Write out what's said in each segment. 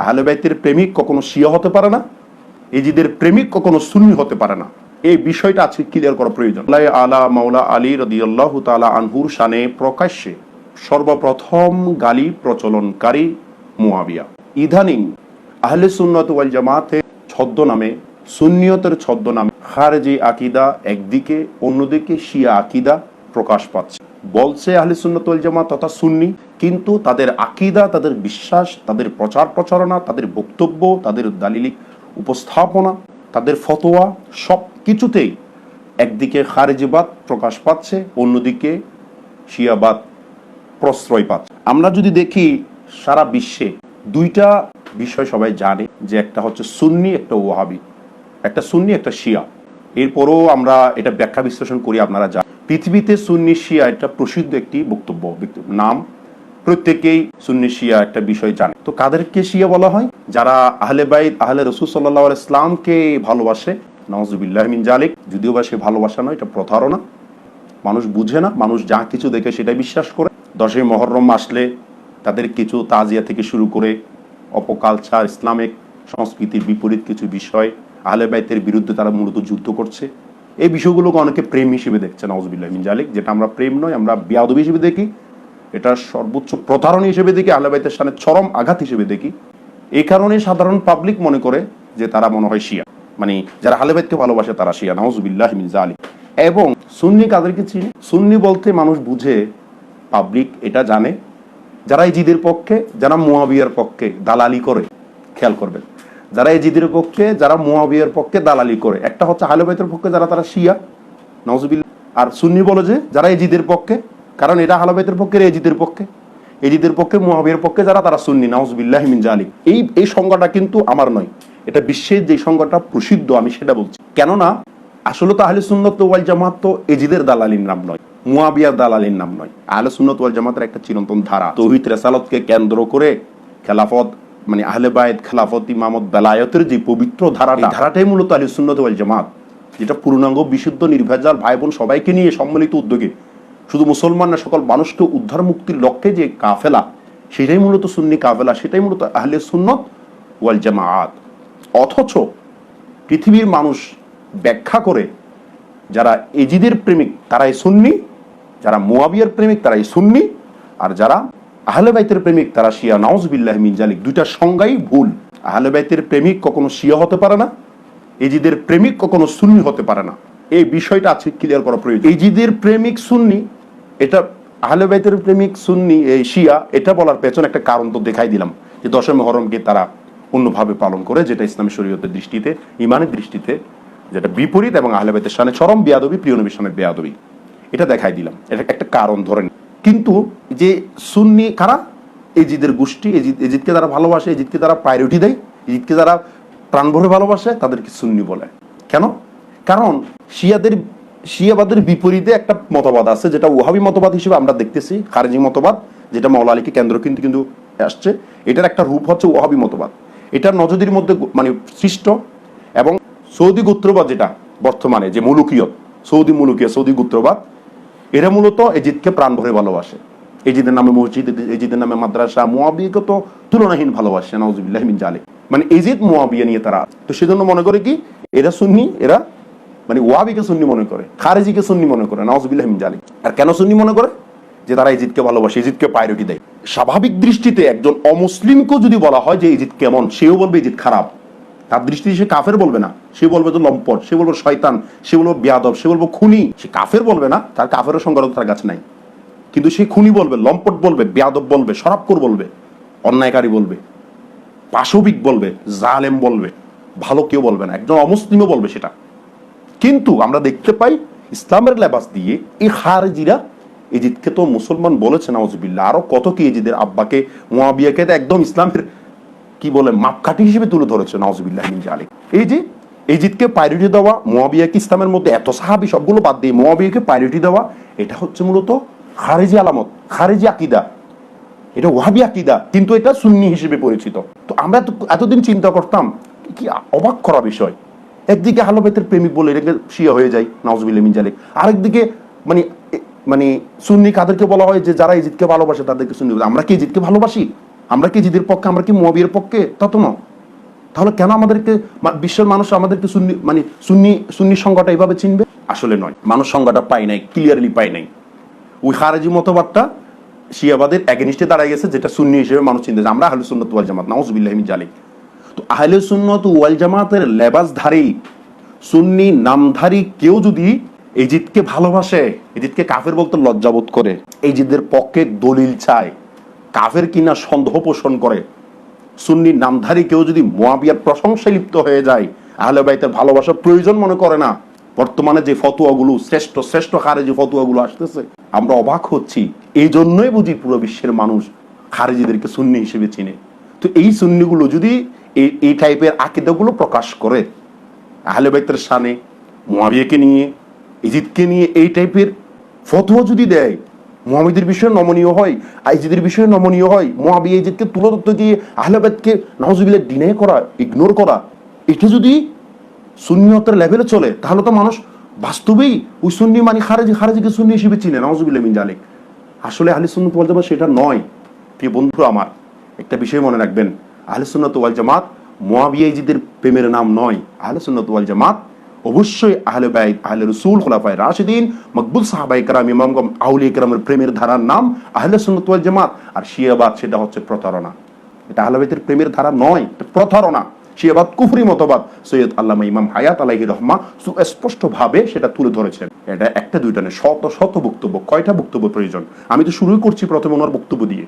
আহলে বাইতের প্রেমিক কখনো শিয়া হতে পারে না এজিদের প্রেমিক কখনো সুন্নি হতে পারে না। এই বিষয়টা আজকে ক্লিয়ার করা প্রয়োজন। আলা মাওলা আলী রদিয়াল্লাহ তালা আনহুর শানে প্রকাশ্যে সর্বপ্রথম গালি প্রচলনকারী মুয়াবিয়া ইদানিং আহলে সুন্নত ওয়াল জামাতের ছদ্মনামে, সুন্নিয়তের ছদ্মনামে খারেজি আকিদা একদিকে, অন্যদিকে শিয়া আকিদা প্রকাশ পাচ্ছে। বলছে আহলে সুন্নত ওয়াল জামাত তথা সুন্নি, কিন্তু তাদের আকিদা, তাদের বিশ্বাস, তাদের প্রচার প্রচারণা, তাদের বক্তব্য, তাদের দালিলিক উপস্থাপনা, তাদের ফতোয়া সব কিছুতেই একদিকে খারেজিবাদ প্রকাশ পাচ্ছে, অন্যদিকে শিয়াবাদ প্রশ্রয় পাচ্ছে। আমরা যদি দেখি সারা বিশ্বে দুইটা বিষয় সবাই জানে, যে একটা হচ্ছে সুন্নি, একটা ওয়াহাবি। একটা সুন্নি, একটা শিয়া। এরপরও আমরা এটা ব্যাখ্যা বিশ্লেষণ করি, আপনারা জানেন। পৃথিবীতে সুন্নি শিয়া একটা প্রসিদ্ধ একটি বক্তব্য নাম। প্রত্যেকেই সুন্নি শিয়া একটা বিষয় জানে। তো কাদেরকে শিয়া বলা হয়? যারা আহলে বাইত, আহলে রসুল সাল্লাহ ইসলামকে ভালোবাসে নওয়াজুবিল্লাহ মিন জালিক যদিও বা সে ভালোবাসা নয়, এটা প্রতারণা। মানুষ বুঝে না, মানুষ যা কিছু দেখে সেটাই বিশ্বাস করে। দশই মহরম আসলে তাদের কিছু তাজিয়া থেকে শুরু করে অপকালচার, ইসলামিক সংস্কৃতির বিপরীত কিছু বিষয় আহলে বাইতের বিরুদ্ধে তারা মূলত যুদ্ধ করছে। এই বিষয়গুলোকে অনেকে প্রেম হিসেবে দেখছে নওয়াজবিল্লাহ মিন জালিক, যেটা আমরা প্রেম নয়, আমরা বিয়াদবি হিসেবে দেখি। এটা সর্বোচ্চ প্রতারণা হিসেবে দেখি, আহলে বাইতের সামনে চরম আঘাত হিসেবে দেখি। এই কারণে সাধারণ পাবলিক মনে করে যে তারা মনে হয় শিয়া। মানে যারা আহলেবাইতকে ভালোবাসে তারা শিয়া, নাউজুবিল্লাহ মিন জালিক। এবং সুন্নি কাদেরকে চিনি? সুন্নি বলতে মানুষ বুঝে পাবলিক এটা জানে। যারা এই জিদের পক্ষে, যারা মুয়াবিয়ার পক্ষে দালালি করে, খেয়াল করবেন। যারা এই জিদের পক্ষে, যারা মুয়াবিয়ার পক্ষে দালালি করে। একটা হচ্ছে আহলেবাইতের পক্ষে যারা, তারা শিয়া। নজবিল আর সুন্নি বলে যে, যারা এজিদের পক্ষে, কারণ এটা আহলাবাইতের পক্ষে এজিদের পক্ষে। এজিদের পক্ষে মুহাবিয়ার পক্ষে যারা, তারা সুন্নি। নাউজবিল্লাহ মিন জালিক। এই এই সংজ্ঞাটা কিন্তু আমার নয়। এটা বিশ্বের যে সংজ্ঞাটা প্রসিদ্ধ, আমি সেটা বলছি। কেননা, আসলে তো আহলে সুন্নত ওয়াল জামাত তো এজিদের দালালির নাম নয়, মুয়াবিয়ার দালালির নাম নয়। আহলে সুন্নত ওয়াল জামাতের একটা চিরন্তন ধারা। তৌহিদ রেসালতকে কেন্দ্র করে খেলাফত মানে আহলে বায়দ খেলাফত ইমামত বেলায়তের যে পবিত্র ধারাটা ধারাটাই মূলত আহলে সুন্নত ওয়াল জামাত যেটা পূর্ণাঙ্গ বিশুদ্ধ নির্ভেজাল ভাই বোন সবাইকে নিয়ে সম্মিলিত উদ্যোগে। শুধু মুসলমান না সকল মানুষকে উদ্ধার মুক্তির লক্ষ্যে যে কাফেলা সেটাই মূলত সুন্নি কাফেলা সেটাই মূলত আহলে সুন্নত ওয়াল জামাত। অথচ পৃথিবীর মানুষ ব্যাখ্যা করে যারা এজিদের প্রেমিক তারাই সুন্নি যারা মোয়াবিয়ার প্রেমিক তারাই সুন্নি আর যারা আহলে বাইতের প্রেমিক, তারা শিয়া, নাউজবিল্লাহ মিন জালিক, দুইটা সংজ্ঞাই ভুল। আহলে বাইতের প্রেমিক কখনো শিয়া হতে পারে না, এজিদের প্রেমিক কখনো সুন্নি হতে পারে না। এই বিষয়টা আছে ক্লিয়ার করা প্রয়োজন। এজিদের প্রেমিক সুন্নি, এটা আহলে বাইতের প্রেমিক সুন্নি এই শিয়া, এটা বলার পেছনে একটা কারণ তো দেখাই দিলাম, যে দশম হরমকে তারা অন্যভাবে পালন করে, যেটা ইসলামী শরীয়তের দৃষ্টিতে, ইমানের দৃষ্টিতে যেটা বিপরীত এবং আহলে বাইতের সামনে চরম বেয়াদবি, প্রিয় নবীর সামনে বেয়াদবি। এটা দেখাই দিলাম। এটা একটা কারণ ধরেন কিন্তু যে সুন্নি কারা? এজিদের গোষ্ঠী, এজিদ, এজিদকে যারা ভালোবাসে, এজিদকে যারা প্রায়োরিটি দেয়, এজিদকে যারা প্রাণ ভরে ভালোবাসে, তাদেরকে সুন্নি বলে। কেন? কারণ শিয়াদের, শিয়াবাদের বিপরীতে একটা মতবাদ আছে, যেটা ওহাবি মতবাদ হিসেবে আমরা দেখতেছি, খারেজি মতবাদ, যেটা মৌলা আলীকে কেন্দ্র কিন্তু কিন্তু আসছে। এটার একটা রূপ হচ্ছে ওহাবি মতবাদ। এটা নজদির মধ্যে মানে সৃষ্ট এবং সৌদি গোত্রবাদ যেটা বর্তমানে, যে মুলুকিয়ত, সৌদি মুলুকিয়ত, সৌদি গোত্রবাদ এরা মূলত এজিদকে প্রাণ ভরে ভালোবাসে। এজিদের নামে মসজিদ, এজিদের নামে মাদ্রাসা মুয়াবিয়াকে তো তুলনাহীন ভালোবাসে নওয়াজুবিল্লাহ মিন জালিক মানে এজিদ মুয়াবিয়া নিয়ে তারা তো সেজন্য মনে করে কি, এরা সুন্নি, এরা মানে ওয়াবিকে সুন্নি মনে করে, খারেজিকে সুন্নি মনে করে নওয়াজুবিল্লাহ মিন জালিক আর কেন সুন্নি মনে করে? যে তারা ইজিদকে ভালোবাসে ইজিদকে প্রায়োরিটি দেয়। স্বাভাবিক দৃষ্টিতে একজন অমুসলিমকেও যদি বলা হয় যে ইজিদ কেমন, সেও বলবে ইজিদ খারাপ। তার দৃষ্টিতে সে কাফের বলবে না। সে বলবে তো লম্পট, সে বলবে শয়তান, সে বলব বিয়াদব, সে বলবে খুনি। সে কাফের বলবে না, তার কাফেরও সংখ্যালঘু তার কাছে নাই। কিন্তু সে খুনি বলবে, লম্পট বলবে, বেয়াদব বলবে শরাবকর বলবে, অন্যায়কারী বলবে, পাশবিক বলবে, জালেম বলবে, ভালো কেউ বলবে না, একজন অমুসলিমও বলবে সেটা। কিন্তু আমরা দেখতে পাই ইসলামের লেবাস দিয়ে এই খারেজিরা এজিদকে তো মুসলমান বলেছে নওয়াজবিল্লা আরও কত কি এজিদের আব্বাকে, মোয়াবিয়াকে একদম ইসলামের কি বলে, মাপকাঠি হিসেবে তুলে ধরেছে নওয়াজবিল্লাহ জালিক। এই যে, এজিদকে প্রায়োরিটি দেওয়া, মোয়াবিয়াকে ইসলামের মধ্যে এত সাহাবি, সবগুলো বাদ দিয়ে মোয়াবিয়াকে প্রায়োরিটি দেওয়া, এটা হচ্ছে মূলত খারেজি আলামত, খারেজি আকিদা। এটা ওয়াহাবি আকিদা, কিন্তু এটা সুন্নি হিসেবে পরিচিত। তো আমরা তো এতদিন চিন্তা করতাম, কি অবাক করা বিষয়। একদিকে হালোবেতের প্রেমিক বলে এটাকে শিয়া হয়ে যায় নওয়াজবিল্লাহ মিন জালিক। আরেকদিকে মানে মানে সুন্নি কাদেরকে বলা হয় যে, যারা ইজিদকে ভালোবাসে তাদেরকে সুন্নি আমরা কি ইজিদকে ভালোবাসি? আমরা কি জিদের পক্ষে, আমরা কি মোয়াবিয়ার পক্ষে? তা তো নয় তাহলে কেন আমাদেরকে বিশ্বের মানুষ আমাদেরকে সুন্নি মানে সুন্নি সুন্নি সংজ্ঞাটা এইভাবে চিনবে? আসলে নয়। মানুষ সংজ্ঞাটা পাই নাই ক্লিয়ারলি পাই নাই। ওই খারেজি মতবাদটা শিয়াবাদের এগেনিস্টে দাঁড়ায় গেছে, যেটা সুন্নি হিসেবে মানুষ চিনতে আমরা আহলে সুন্নত ওয়াল জামাত নাউজুবিল্লাহ মিন জালিক তো আহলে সুন্নত ওয়াল জামাতের লেবাসধারী, সুন্নি নামধারী কেউ যদি এজিদকে ভালোবাসে, এজিদকে কাফের বলতে লজ্জাবোধ করে, এজিদের পক্ষে দলিল চায় কাফের কিনা সন্দেহ পোষণ করে। সুন্নির নামধারী কেউ যদি মোয়াবিয়ার প্রশংসায় লিপ্ত হয়ে যায়, আহলে বাইতের ভালোবাসার প্রয়োজন মনে করে না। বর্তমানে যে ফতুয়াগুলো, শ্রেষ্ঠ শ্রেষ্ঠ যে ফতুয়াগুলো আসতেছে, আমরা অবাক হচ্ছি। এই জন্যই বুঝি পুরো বিশ্বের মানুষ খারেজিদেরকে সুন্নি হিসেবে চিনে। তো এই সুন্নিগুলো যদি এই এই টাইপের আকিদাগুলো প্রকাশ করে, আহলে বাইতের সানে মোয়াবিয়াকে নিয়ে, ইজিদকে নিয়ে এই টাইপের ফতোয়া যদি দেয় মোহাম্মদের বিষয়ে নমনীয় হয়, আইজিদের বিষয়ে নমনীয় হয় মোয়াবিয়া ইজিদকে তুলে ধরতে গিয়ে আহলেবাদকে নওয়াজুবিল্লাহ ডিনাই করা, ইগনোর করা, এটা যদি সুন্নিয়তের লেভেলে চলে, তাহলে তো মানুষ বাস্তবেই ওই সুন্নি মানে খারেজি, খারেজিকে সুন্নি হিসেবে চিনে নওয়াজুবিল্লাহ মিন জালিক। আসলে আহলে সুন্নত ওয়াল জামাত সেটা নয়। প্রিয় বন্ধু আমার, একটা বিষয় মনে রাখবেন, আহলে সুন্নত ওয়াল জামাত মোয়াবিয়া ইজিদের প্রেমের নাম নয়। আহলে সুন্নত ওয়াল জামাত অবশ্যই আহলে বাইত, আহলে রসুল, খোলাফায় রাশিদিন, মকবুল সাহাবাই কারাম ইমাম আউলি কারামের প্রেমের ধারার নাম আহলে সুন্নত ওয়াল জামাত। আর শিয়াবাদ সেটা হচ্ছে প্রতারণা। এটা আহলে বাইতের প্রেমের ধারা নয় প্রতারণা। শিয়াবাদ কুফরি মতবাদ। সৈয়দ আল্লামা ইমাম হায়াত আলাহি রহমা সুস্পষ্ট ভাবে সেটা তুলে ধরেছেন। এটা একটা দুইটা নয়, শত শত বক্তব্য, কয়টা বক্তব্য প্রয়োজন? আমি তো শুরুই করছি প্রথমে ওনার বক্তব্য দিয়ে।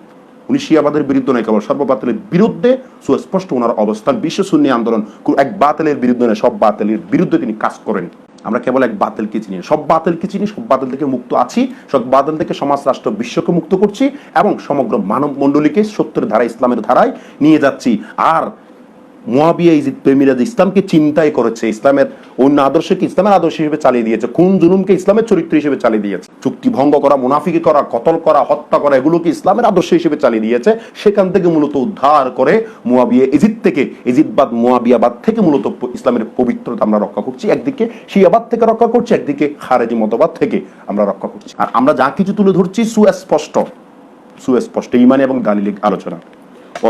উনি শিয়াবাদের বিরুদ্ধে নয়, কেবল সর্ববাতিলের বিরুদ্ধে সুস্পষ্ট ওনার অবস্থান। বিশ্ব শূন্য আন্দোলন এক বাতিলের বিরুদ্ধে নয়, সব বাতিলের বিরুদ্ধে তিনি কাজ করেন। আমরা কেবল এক বাতিলকে চিনি। সব বাতিলকে চিনি, সব বাতিল থেকে মুক্ত আছি, সব বাতিল থেকে সমাজ রাষ্ট্র বিশ্বকে মুক্ত করছি এবং সমগ্র মানব মণ্ডলীকে সত্যের ধারা ইসলামের ধারায় নিয়ে যাচ্ছি। আর মোয়াবিয়া ইজিদ প্রেমীরা যে ইসলামকে চিন্তাই করেছে, ইসলামের অন্য আদর্শকে ইসলামের আদর্শ হিসেবে চালিয়ে দিয়েছে, কোন জুলুমকে ইসলামের চরিত্র হিসেবে চালিয়ে দিয়েছে, চুক্তি ভঙ্গ করা, মুনাফিকি করা, কতল করা, হত্যা করা, এগুলোকে ইসলামের আদর্শ হিসেবে চালিয়ে দিয়েছে। সেখান থেকে মূলত উদ্ধার করে মোয়াবিয়া ইজিদ থেকে ইজিদবাদ মোয়াবিয়াবাদ থেকে মূলত ইসলামের পবিত্রতা আমরা রক্ষা করছি। একদিকে শিয়াবাদ থেকে রক্ষা করছি, একদিকে খারেজি মতবাদ থেকে আমরা রক্ষা করছি। আর আমরা যা কিছু তুলে ধরছি, সুস্পষ্ট সুস্পষ্ট ইমানে এবং দালিলিক আলোচনা।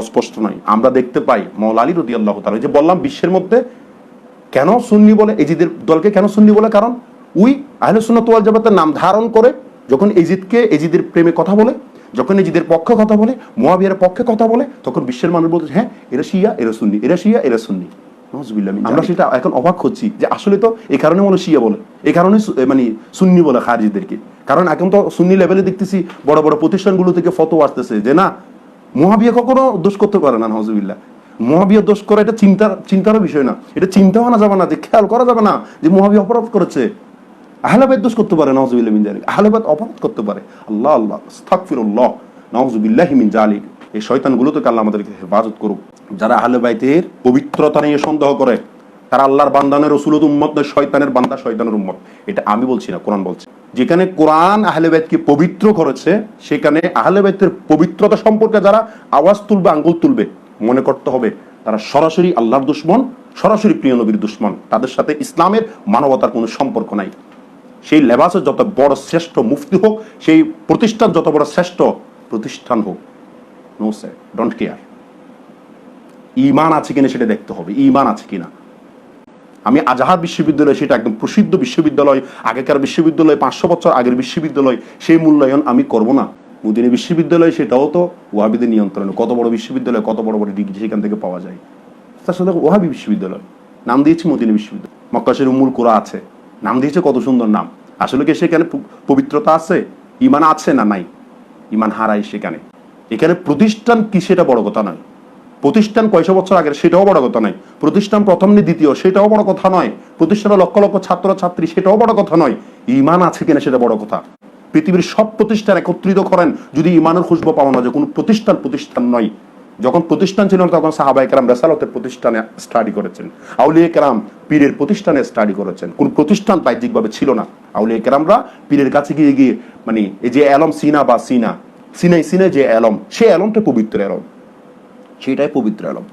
অস্পষ্ট নয়। আমরা দেখতে পাই মৌলা আলী রদি আল্লাহ তালা যে বললাম বিশ্বের মধ্যে কেন সুন্নি বলে এজিদের দলকে কেন সুন্নি বলে? কারণ উই আহলে সুন্নত ওয়াল জামাতের নাম ধারণ করে যখন এজিদকে এজিদের প্রেমে কথা বলে যখন এজিদের পক্ষে কথা বলে মোয়াবিয়ার পক্ষে কথা বলে তখন বিশ্বের মানুষ বলছে হ্যাঁ এরা শিয়া এরা সুন্নি এরা শিয়া এরা সুন্নি। আমরা সেটা এখন অবাক হচ্ছি যে আসলে তো এই কারণে মনে শিয়া বলে এই কারণে মানে সুন্নি বলে খারিজিদেরকে। কারণ এখন তো সুন্নি লেভেলে দেখতেছি বড় বড় প্রতিষ্ঠানগুলো থেকে ফটো আসতেছে যে না মহাবিয়া কখনো দোষ করতে পারে না নজবিল্লা মহাবিয়া দোষ করা এটা চিন্তার চিন্তারও বিষয় না। এটা চিন্তা আনা যাবে না, যে খেয়াল করা যাবে না যে মহাবিয়া অপরাধ করেছে। আহলাবাদ দোষ করতে পারে নজবিল্লা মিন জালিক। আহলাবাদ অপরাধ করতে পারে। আল্লাহ আল্লাহ, আস্তাগফিরুল্লাহ নওয়াজুবিল্লাহি মিন জালিক। এই শয়তানগুলো থেকে আল্লাহ আমাদেরকে হেফাজত করুক। যারা আহলে বাইতের পবিত্রতা নিয়ে সন্দেহ করে তারা আল্লাহর বান্দানের রসুলত উম্মত নয়, শয়তানের বান্দা শয়তানের উম্মত। এটা আমি বলছি না, কোরআন বলছে। যেখানে কোরআন আহলে বাইতকে পবিত্র করেছে, সেখানে আহলে বাইতের পবিত্রতা সম্পর্কে যারা আওয়াজ তুলবে, আঙ্গুল তুলবে, মনে করতে হবে, তারা সরাসরি আল্লাহর দুশ্মন, সরাসরি প্রিয় নবীর দুশ্মন। তাদের সাথে ইসলামের মানবতার কোনো সম্পর্ক নাই। সেই লেবাসের যত বড় শ্রেষ্ঠ মুফতি হোক, সেই প্রতিষ্ঠান যত বড় শ্রেষ্ঠ প্রতিষ্ঠান হোক নো স্যার ডোন্ট কেয়ার ইমান আছে কিনা সেটা দেখতে হবে ইমান আছে কিনা। আমি আজাহার বিশ্ববিদ্যালয়, সেটা একদম প্রসিদ্ধ বিশ্ববিদ্যালয়, আগেকার বিশ্ববিদ্যালয়, পাঁচশো বছর আগের বিশ্ববিদ্যালয়, সেই মূল্যায়ন আমি করব না। মুদিনী বিশ্ববিদ্যালয়, সেটাও তো ওয়াহাবিদের নিয়ন্ত্রণে কত বড় বিশ্ববিদ্যালয়, কত বড় বড় ডিগ্রি সেখান থেকে পাওয়া যায়। তার সাথে ওয়াহাবি বিশ্ববিদ্যালয়, নাম দিয়েছি মদিনী বিশ্ববিদ্যালয়। মক্কাশের উমুল কোরা আছে। নাম দিয়েছে কত সুন্দর নাম। আসলে কি সেখানে পবিত্রতা আছে? ইমান আছে না নাই? ইমান হারাই সেখানে। এখানে প্রতিষ্ঠান কি সেটা বড় কথা নয়। প্রতিষ্ঠান কয়শো বছর আগের সেটাও বড় কথা নয়। প্রতিষ্ঠান প্রথম নি দ্বিতীয়, সেটাও বড় কথা নয়। প্রতিষ্ঠানে লক্ষ লক্ষ ছাত্র ছাত্রী সেটাও বড় কথা নয়। ইমান আছে কিনা সেটা বড় কথা। পৃথিবীর সব প্রতিষ্ঠান একত্রিত করেন যদি ইমানের খুশবো পাওয়া না যায়, কোনো প্রতিষ্ঠান প্রতিষ্ঠান নয়। যখন প্রতিষ্ঠান ছিল তখন সাহাবাই কেরাম রেসালতের প্রতিষ্ঠানে স্টাডি করেছেন। আউলিয়া কেরাম পীরের প্রতিষ্ঠানে স্টাডি করেছেন। কোন প্রতিষ্ঠান বাহ্যিকভাবে ছিল না। আউলিয়া কেরামরা পীরের কাছে গিয়ে গিয়ে মানে এই যে অ্যালম সিনা বা সিনা, সিনাই সিনে যে অ্যালম, সে অ্যালমটা পবিত্র অ্যালম। সেটাই পবিত্র আলম।